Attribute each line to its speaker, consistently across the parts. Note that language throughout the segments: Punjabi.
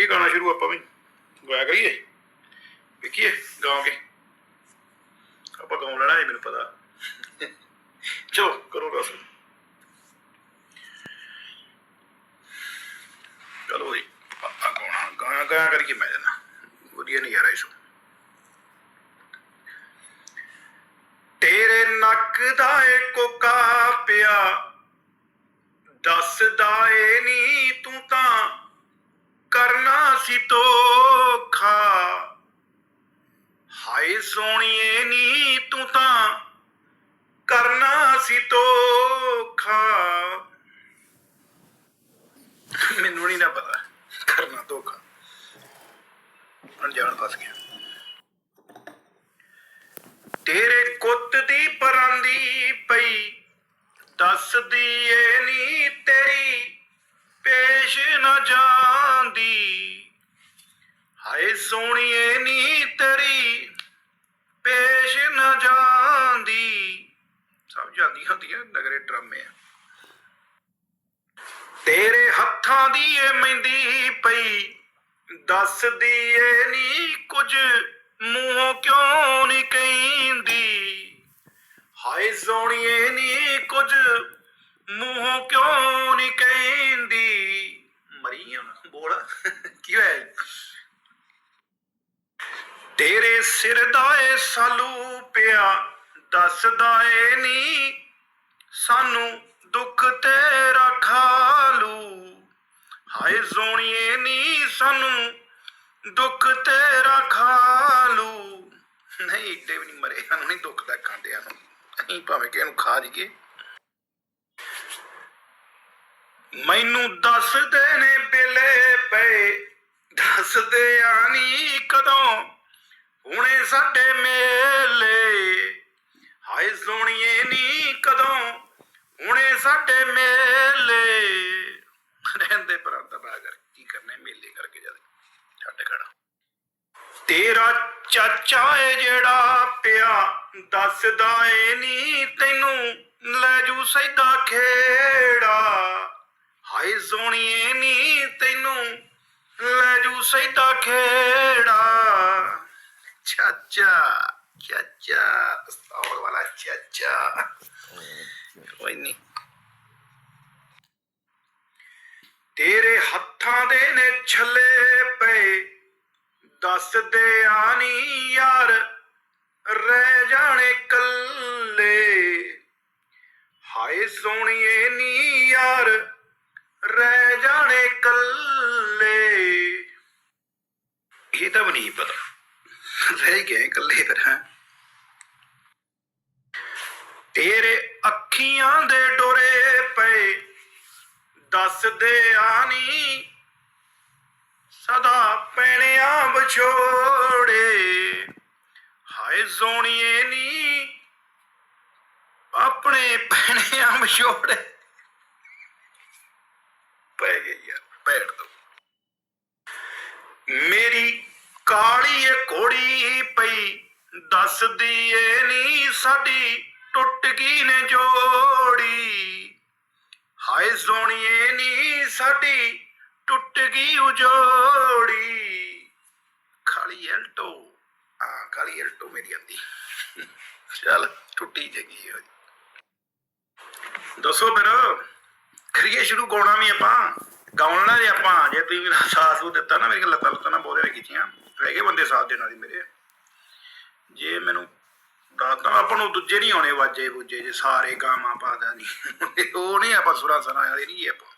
Speaker 1: ਕਰੀਏ ਗਾਣਾ ਸ਼ੁਰੂ ਆਪਾਂ ਵੀ ਗਾਇਆ ਕਰੀਏ। ਵੇਖੀਏ ਗਾ ਕੇ ਆਪਾਂ ਗਾਉਣ ਲੈਣਾ ਹੈ ਮੈਨੂੰ ਪਤਾ। ਚਲੋ, ਕਰੋ ਰਸ ਚਲੋ ਜੀ, ਆਪਾਂ ਗਾਉਣਾ। ਗਾਇਆ ਗਾਇਆ ਕਰੀਏ ਮੈਂ ਜਨਾ ਵਧੀਆ ਨਹੀਂ ਯਾਰ ਇਸੋ ਤੇਰੇ ਨੱਕ ਦਾ ਏ ਕੋਕਾ ਪਿਆ। ਦੱਸਦਾ ਏ ਨੀ ਤੂੰ ਤਾਂ ਕਰਨਾ ਸੀ ਧੋਖਾ। ਹਾਏ ਸੋਣੀਏ ਨੀ ਤੂੰ ਤਾਂ ਕਰਨਾ ਸੀ ਧੋਖਾ। ਮੈਨੂੰ ਨਹੀਂ ਨਾ ਪਤਾ, ਕਰਨਾ ਧੋਖਾ। ਅਣਜਾਣ ਫਸ ਗਿਆ। ਤੇਰੇ ਕੁੱਤ ਦੀ ਪਰਾਂਦੀ ਪਈ, ਦੱਸਦੀ ਏ ਨੀ ਤੇਰੀ ਪੇਸ਼ ਨਾ ਜਾਂਦੀ ਹਾਏ ਸੋਹਣੀਏ ਨੀ ਤੇਰੀ ਪੇਸ਼ ਨਾ ਜਾਂਦੀ ਸਭ ਜਾਂਦੀ ਹੁੰਦੀ ਹੈ ਨਗਰੇ ਡਰਾਮੇ ਆ ਤੇਰੇ ਦੀ ਏ ਮਹਿੰਦੀ ਪਈ। ਦੱਸਦੀ ਏ ਨੀ ਕੁਝ, ਮੂੰਹੋਂ ਕਿਉਂ ਨਹੀਂ ਕਹਿੰਦੀ? ਹਾਏ ਸੋਹਣੀਏ ਨੀ ਕੁਝ, ਮੂੰਹੋਂ ਕਿਉਂ ਨਹੀਂ ਕਹਿੰਦੀ? ਮਰੀ ਹੁਣ ਬੋਲ, ਕੀ ਹੋਇਆ ਤੇਰੇ ਸਿਰ ਦਾ ਏ ਸਾਲੂ ਪਿਆ, ਦੱਸਦਾ ਏ ਨੀ ਸਾਨੂੰ ਦੁੱਖ ਤੇਰਾ ਖਾਲੂ ਹਾਏ ਸੋਹਣੀਏ ਨੀ ਸਾਨੂੰ ਦੁੱਖ ਤੇਰਾ ਖਾਲੂ ਨਹੀਂ, ਏਡੇ ਵੀ ਨਹੀਂ ਮਰੇ ਸਾਨੂੰ, ਨਹੀਂ ਦੁੱਖ ਦਾ ਖਾਂਦਿਆਂ ਨੂੰ। ਅਸੀਂ ਭਾਵੇਂ ਕਿ ਇਹਨੂੰ ਖਾ ਜੀਏ ਮੈਨੂੰ ਦੱਸਦੇ ਨੇ ਬਿਲੇ ਪਏ, ਦੱਸਦੇ ਆਣੀ ਕਦੋਂ ਹੁਣੇ ਸਾਡੇ ਮੇਲੇ। ਹਾਏ ਸੋਣੀਏ ਨੀ ਕਦੋਂ ਹੁਣੇ ਸਾਡੇ ਮੇਲੇ। ਰਹਿੰਦੇ ਪਰੰਤ ਬਾਗਰ ਕੀ ਕਰਨੇ ਮੇਲੇ ਕਰਕੇ ਜਦ ਛੱਡ ਖੜਾ ਤੇਰਾ ਚਾਚਾ ਏ ਜਿਹੜਾ ਪਿਆ, ਦੱਸਦਾ ਏ ਨੀ ਤੈਨੂੰ, ਲੈ ਜੂ ਸੈਦਾ ਖੇੜਾ। ਹਾਏ ਸੋਣੀਏ ਨੀ ਤੈਨੂੰ, ਲੈ ਜੂ ਸੈਦਾ ਖੇੜਾ। ਚਾਚਾ ਚਾਚਾ ਸੌਰ ਵਾਲਾ ਚਾਚਾ। ਕੋਈ ਨਹੀਂ ਤੇਰੇ ਹੱਥਾਂ ਦੇ ਨੇ ਛੱਲੇ ਪਏ ਦੱਸਦੇ ਆ ਆਨੀ ਯਾਰ, ਰਹਿ ਜਾਣੇ ਕੱਲੇ ਹਾਏ ਸੋਹਣੀਏ ਨੀ ਯਾਰ, ਰਹਿ ਜਾਣੇ ਕੱਲੇ ਇਹ ਤਾਂ ਵੀ ਨਹੀਂ ਪਤਾ। ਰਹਿ ਗਏ ਕੱਲੇ ਫਿਰ, ਹੈਂ। ਤੇਰੇ ਅੱਖੀਆਂ ਦੇ ਡੋਰੇ ਪਏ, ਦੱਸਦੇ ਆ ਸਦਾ ਛੋੜੇ ਹਾਏ ਸੋਣੀਏ ਨੀ। ਆਪਣੇ ਭੈਣੇ ਆ ਮਛੋੜੇ ਪੈ ਗਈ ਯਾਰ ਭੈੜ ਦੋ ਮੇਰੀ ਕਾਲੀ ਏ ਘੋੜੀ ਪਈ, ਦੱਸਦੀ ਏ ਨੀ ਸਾਡੀ ਟੁੱਟ ਗਈ ਨੇ ਜੋੜੀ। ਹਾਏ ਸੋਣੀਏ ਨੀ ਸਾਡੀ ਟੁੱਟ ਗਈ ਉਜੋੜੀ ਕਾਲੀ ਐਲਟੋ। ਆ ਕਾਲੀ ਐਲਟੋ ਮੇਰੀ ਆਂਦੀ ਚੱਲ, ਟੁੱਟੀ ਜਗੀ ਹੋ ਦੱਸੋ ਫਿਰ ਕਰੀਏ ਸ਼ੁਰੂ ਗਾਉਣਾ ਵੀ ਆਪਾਂ। ਗਾਉਣਾ ਜੇ ਆਪਾਂ, ਜੇ ਤੁਸੀਂ ਮੇਰਾ ਸਾਥ ਉਹ ਦਿੱਤਾ ਨਾ, ਮੇਰੀ ਲੱਤਾਂ ਲੱਤਾਂ ਨਾ ਬੋਲੇ ਨੇ ਕੀਤੀਆਂ ਹੈਗੇ ਬੰਦੇ ਸਾਥ ਦੇਣ ਵਾਲੀ ਮੇਰੇ। ਜੇ ਮੈਨੂੰ ਦੱਸਦਾ ਆਪਾਂ ਨੂੰ ਦੂਜੇ ਨਹੀਂ ਆਉਣੇ, ਵਾਜੇ ਬੁੱਜੇ ਜੇ ਸਾਰੇ ਗਾਵਾਂ ਪਾਦਾ ਨਹੀਂ। ਉਹ ਨਹੀਂ ਆਪਾਂ ਸੁਰਾ ਸਰਾ ਵਾਲੇ ਨਹੀਂ ਆਪਾਂ।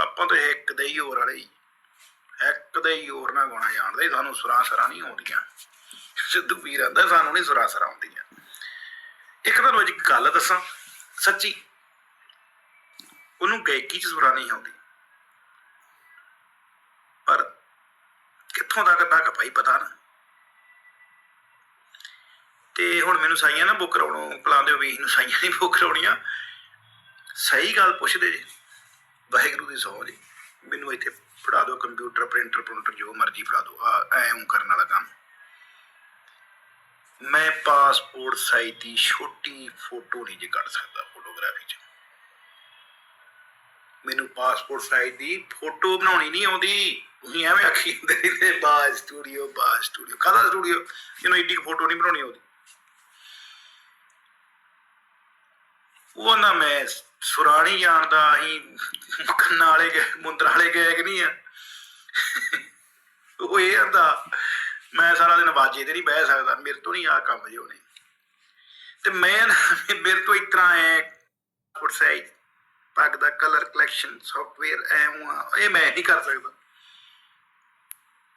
Speaker 1: ਆਪਾਂ ਤਾਂ ਇੱਕ ਦੇ ਹੀ ਹੋਰ ਵਾਲੇ ਹੀ। ਇੱਕ ਦੇ ਹੀ ਹੋਰ ਨਾ ਗਾਉਣਾ ਜਾਣਦੇ, ਸਾਨੂੰ ਸੁਰਾਂ ਸਰਾ ਨਹੀਂ ਆਉਂਦੀਆਂ। ਸਿੱਧੂ ਵੀਰ ਆਂਦਾ, ਸਾਨੂੰ ਨਹੀਂ ਸੁਰਾਂ ਸਰਾ ਆਉਂਦੀਆਂ। ਇੱਕ ਤੁਹਾਨੂੰ ਅੱਜ ਗੱਲ ਦੱਸਾਂ, ਸੱਚੀ। ਉਹਨੂੰ ਗਾਇਕੀ ਚ ਸੁਰਾ ਨਹੀਂ ਆਉਂਦੀ। ਪਰ ਕਿੱਥੋਂ ਤੱਕ ਤੱਕ ਭਾਈ ਪਤਾ ਨਾ। ਤੇ ਹੁਣ ਮੈਨੂੰ ਸਾਈਆਂ ਨਾ ਬੁੱਕ ਕਰਾਉਣੋਂ ਪਲਾਉਂਦੇ ਹੋ ਵੀ ਇਹਨੂੰ ਸਾਈਆਂ ਨਹੀਂ ਬੁੱਕ ਕਰਾਉਣੀਆਂ। ਸਹੀ ਗੱਲ ਪੁੱਛਦੇ ਜੀ, ਵਾਹਿਗੁਰੂ ਦੀ ਸਹੁੰ ਜੀ। ਮੈਨੂੰ ਇੱਥੇ ਫੜਾ ਦਿਓ ਕੰਪਿਊਟਰ ਪ੍ਰਿੰਟਰ ਪ੍ਰਿੰਟਰ ਜੋ ਮਰਜ਼ੀ ਫੜਾ ਦਿਓ। ਆ ਕਰਨ ਵਾਲਾ ਕੰਮ। ਮੈਂ ਪਾਸਪੋਰਟ ਸਾਈਜ਼ ਦੀ ਛੋਟੀ ਫੋਟੋ ਨਹੀਂ ਜੇ ਕੱਢ ਸਕਦਾ ਫੋਟੋਗ੍ਰਾਫੀ 'ਚ। ਮੈਨੂੰ ਪਾਸਪੋਰਟ ਸਾਈਜ਼ ਦੀ ਫੋਟੋ ਬਣਾਉਣੀ ਨਹੀਂ ਆਉਂਦੀ। ਤੁਸੀਂ ਐਵੇਂ ਆਖੀ ਜਾਂਦੇ ਰਹਿੰਦੇ ਬਾਜ ਸਟੂਡੀਓ ਬਾਜ ਸਟੂਡੀਓ ਕਾਹਦਾ ਸਟੂਡੀਓ ਜਿਹਨੂੰ ਏਡੀ ਫੋਟੋ ਨਹੀਂ ਬਣਾਉਣੀ ਆਉਂਦੀ। ਉਹ ਨਾ ਮੈਂ ਸੁਰਾਣੀ ਜਾਣਦਾ ਅਸੀਂ ਕੰਨਾਂ ਗਏ ਮੁੰਦਰਾਂ ਗਏ ਕਿ ਨਹੀਂ ਆ? ਉਹ ਇਹ ਆਂਦਾ ਮੈਂ ਸਾਰਾ ਦਿਨ ਵਾਜੇ ਤੇ ਨਹੀਂ ਬਹਿ ਸਕਦਾ ਮੇਰੇ ਤੋਂ ਨਹੀਂ ਆ ਕੰਮ ਜੇ ਹੋਣੇ। ਤੇ ਮੈਂ ਮੇਰੇ ਤੋਂ ਇਸ ਤਰ੍ਹਾਂ ਐ ਫੁੱਟ ਸਾਈਜ਼ ਪੱਗ ਦਾ ਕਲਰ ਕਲੈਕਸ਼ਨ ਸੌਫਟਵੇਅਰ ਐ ਉਆਂ, ਇਹ ਮੈਂ ਨਹੀਂ ਕਰ ਸਕਦਾ।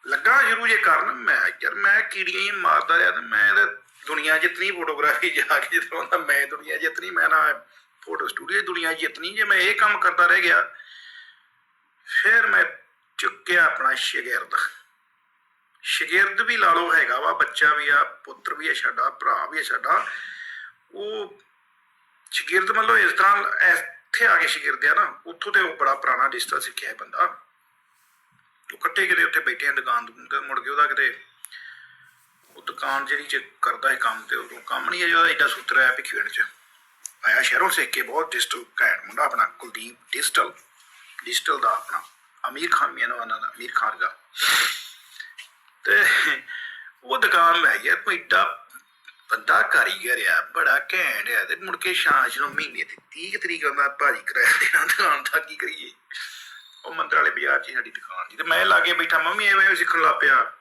Speaker 1: ਲੱਗਾ ਸ਼ੁਰੂ ਜੇ ਕਰਨ ਮੈਂ ਯਾਰ ਮੈਂ ਕੀੜੀਆਂ ਹੀ ਮਾਰਦਾ ਰਿਹਾ ਤੇ ਮੈਂ ਤਾਂ ਦੁਨੀਆ ਜਿੱਤਨੀ ਫੋਟੋਗ੍ਰਾਫੀ ਜਾ ਕੇ ਜਿੱਤੋਂ ਮੈਂ ਦੁਨੀਆ ਜਿੱਤਨੀ ਮੈਂ ਨਾ ਫੋਟੋ ਸਟੂਡੀਓ ਦੁਨੀਆ ਜਿੱਤਨੀ ਜੇ ਮੈਂ ਇਹ ਕੰਮ ਕਰਦਾ ਰਹਿ ਗਿਆ, ਫਿਰ ਮੈਂ ਚੁੱਕਿਆ ਆਪਣਾ ਸ਼ਗਿਰਦ। ਸ਼ਗਿਰਦ ਵੀ ਲਾ ਲਓ ਹੈਗਾ ਵਾ, ਬੱਚਾ ਵੀ ਆ, ਪੁੱਤਰ ਵੀ ਹੈ ਸਾਡਾ, ਭਰਾ ਵੀ ਹੈ ਸਾਡਾ, ਉਹ ਸ਼ਗਿਰਦ ਮਤਲਬ ਇਸ ਤਰ੍ਹਾਂ ਇੱਥੇ ਆ ਕੇ ਸ਼ਗਿਰਦ ਆ ਨਾ, ਉੱਥੋਂ ਤੇ ਉਹ ਬੜਾ ਪੁਰਾਣਾ ਰਿਸ਼ਤਾ ਸਿੱਖਿਆ ਹੈ ਬੰਦਾ। ਉਹ ਇਕੱਠੇ ਕਿਤੇ ਉੱਥੇ ਬੈਠੇ ਆ, ਦੁਕਾਨ ਤੇ, ਮੁੜ ਕੇ ਉਹਦਾ ਕਿਤੇ ਉਹ ਦੁਕਾਨ ਜਿਹੜੀ ਚ ਕਰਦਾ ਹੈ ਕੰਮ ਤੇ ਉਹ ਕੰਮ ਨਹੀਂ ਹੈ ਜਿਹੜਾ ਐਡਾ ਸੁਤਰਾ ਹੈ ਪਿੱਛੇ ਚ। ਆਇਆ ਸ਼ਹਿਰੋਂ ਸਿੱਖ ਬਹੁਤ ਡਿਜੀਟਲ ਘੈਂਟ ਮੁੰਡਾ ਆਪਣਾ, ਕੁਲਦੀਪ ਡਿਜੀਟਲ ਡਿਜੀਟਲ ਦਾ ਆਪਣਾ, ਅਮੀਰ ਖਾਨ ਮੀਆਂ ਦਾ ਦਾ, ਅਮੀਰ ਖਾਨ ਦਾ। ਤੇ ਉਹ ਦੁਕਾਨ ਲੈ ਗਿਆ, ਕੋਈ ਏਡਾ ਬੰਦਾ ਕਾਰੀਗਰ ਆ, ਬੜਾ ਘੈਂਟ ਆ, ਤੇ ਮੁੜ ਕੇ ਸ਼ਾਂਸ਼ ਨੂੰ ਮਹੀਨੇ ਤੇ 30 ਤਰੀਕ ਆਉਂਦਾ ਭਾਜੀ ਕਰਾਇਆ ਦੇਣਾ ਦੁਕਾਨ ਦਾ ਕੀ ਕਰੀਏ? ਉਹ ਮੰਦਰ ਵਾਲੇ ਬਾਜ਼ਾਰ 'ਚ ਸਾਡੀ ਦੁਕਾਨ ਸੀ। ਤੇ ਮੈਂ ਲਾਗੇ ਬੈਠਾ, ਮੰਮੀ ਐਵੇਂ ਸਿੱਖਣ ਲੱਗ ਪਿਆ।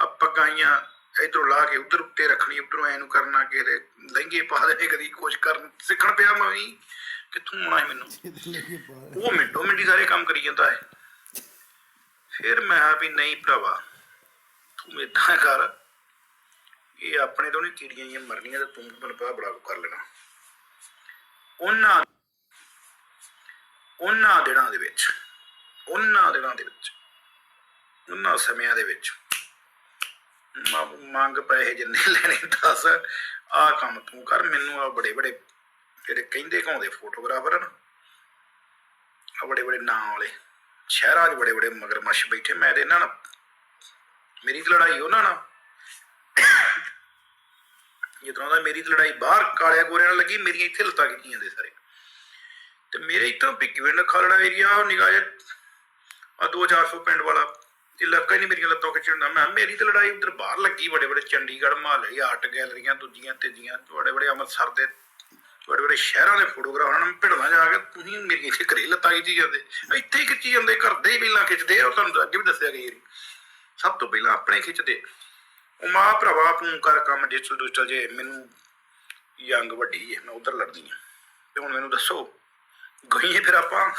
Speaker 1: ਆ ਪਕਾਈਆਂ ਇਧਰੋਂ ਲਾ ਕੇ ਉਧਰ ਉੱਤੇ ਰੱਖਣੀ ਉਧਰੋਂ ਐ ਨੂੰ ਕਰਨਾ ਕਿਤੇ ਲਹਿੰਗੇ ਪਾ ਦੇਣੇ ਕਦੀ ਕੁਝ ਕਰਨ ਸਿੱਖਣ ਪਿਆ ਮੰਮੀ ਕਿੱਥੋਂ ਆਉਣਾ ਸੀ ਮੈਨੂੰ? ਉਹ ਮਿੰਟੋ ਮਿੰਟੀ ਸਾਰੇ ਕੰਮ ਕਰੀ ਜਾਂਦਾ ਹੈ ਫਿਰ ਮੈਂ ਆ ਵੀ ਨਹੀਂ ਭਰਾਵਾ ਤੂੰ ਏਦਾਂ ਕਰ। ਇਹ ਆਪਣੇ ਤੋਂ ਨਹੀਂ ਕੀੜੀਆਂ ਹੀ ਮਰਨੀਆਂ ਤੇ ਤੂੰ ਮੈਨੂੰ ਪਤਾ ਬੜਾ ਕੁ ਕਰ ਲੈਣਾ। ਉਹਨਾਂ ਉਹਨਾਂ ਦਿਨਾਂ ਦੇ ਵਿੱਚ ਉਹਨਾਂ ਦਿਨਾਂ ਦੇ ਵਿੱਚ ਉਹਨਾਂ ਸਮਿਆਂ ਦੇ ਵਿੱਚ ਮ- ਮੰਗ। ਪੈਸੇ ਜਿੰਨੇ ਲੈਣੇ ਦੱਸ। ਆਹ ਕੰਮ ਤੂੰ ਕਰ, ਮੈਨੂੰ ਆ ਬੜੇ ਬੜੇ ਜਿਹੜੇ ਕਹਿੰਦੇ ਕਹਾਉਂਦੇ ਫੋਟੋਗ੍ਰਾਫਰ ਹਨ ਆ ਬੜੇ ਬੜੇ ਨਾਂ ਵਾਲੇ, ਸ਼ਹਿਰਾਂ 'ਚ ਬੜੇ ਬੜੇ ਮਗਰਮੱਛ ਬੈਠੇ, ਮੈਂ ਤੇ ਇਹਨਾਂ ਨਾਲ, ਮੇਰੀ ਲੜਾਈ ਉਹਨਾਂ ਨਾਲ। ਜਿੱਦਾਂ ਦਾ ਮੇਰੀ ਲੜਾਈ ਬਾਹਰ ਕਾਲਿਆ ਗੋਰਿਆਂ ਨਾਲ ਲੱਗੀ, ਮੇਰੀਆਂ ਇੱਥੇ ਲੱਤਾਂ ਕੀਤੀਆਂ ਜਾਂਦੇ ਸਾਰੇ। ਤੇ ਮੇਰੇ ਇੱਥੋਂ ਪਿੱਕਵਿੰਡ ਖਾਲੜਾ ਏਰੀਆ ਨਿਗਾਹ ਆ 2-400 ਪਿੰਡ ਵਾਲਾ ਤੇ ਲੱਕਾ ਨਹੀਂ ਮੇਰੀਆਂ ਲੱਤਾਂ ਖਿੱਚਣ ਮੈਂ ਮੇਰੀ ਤਾਂ ਲੜਾਈ ਉਧਰ ਬਾਹਰ ਲੱਗੀ, ਬੜੇ ਬੜੇ ਚੰਡੀਗੜ੍ਹ, ਮਹੱਲੇ ਆਰਟ ਗੈਲਰੀਆਂ ਦੂਜੀਆਂ, ਤੀਜੀਆਂ, ਬੜੇ ਬੜੇ ਅੰਮ੍ਰਿਤਸਰ ਦੇ, ਬੜੇ ਬੜੇ ਸ਼ਹਿਰਾਂ ਦੇ ਫੋਟੋਗ੍ਰਾਫਰਾਂ ਨੂੰ ਭਿੜਨਾ ਜਾ ਕੇ, ਤੁਸੀਂ ਮੇਰੀ ਇੱਥੇ ਘਰੇ ਲੱਤਾਂ ਖਿੱਚੀ ਜਾਂਦੇ। ਇੱਥੇ ਹੀ ਖਿੱਚੀ ਜਾਂਦੇ, ਘਰ ਦੇ ਹੀ ਪਹਿਲਾਂ ਖਿੱਚਦੇ ਆ ਤੁਹਾਨੂੰ ਅੱਗੇ ਵੀ ਦੱਸਿਆ ਗਈ ਸਭ ਤੋਂ ਪਹਿਲਾਂ ਆਪਣੇ ਖਿੱਚਦੇ। ਉਹ ਮਾਂ ਭਰਾਵਾ ਤੂੰ ਕਰ ਕੰਮ ਡਿਜਟਲ ਡਿਜਟਲ ਜੇ ਮੈਨੂੰ ਯੰਗ ਵੱਡੀ ਹੈ ਮੈਂ ਉਧਰ ਲੜਦੀ ਹਾਂ ਤੇ ਹੁਣ ਮੈਨੂੰ ਦੱਸੋ, ਗਈਏ ਫਿਰ ਆਪਾਂ?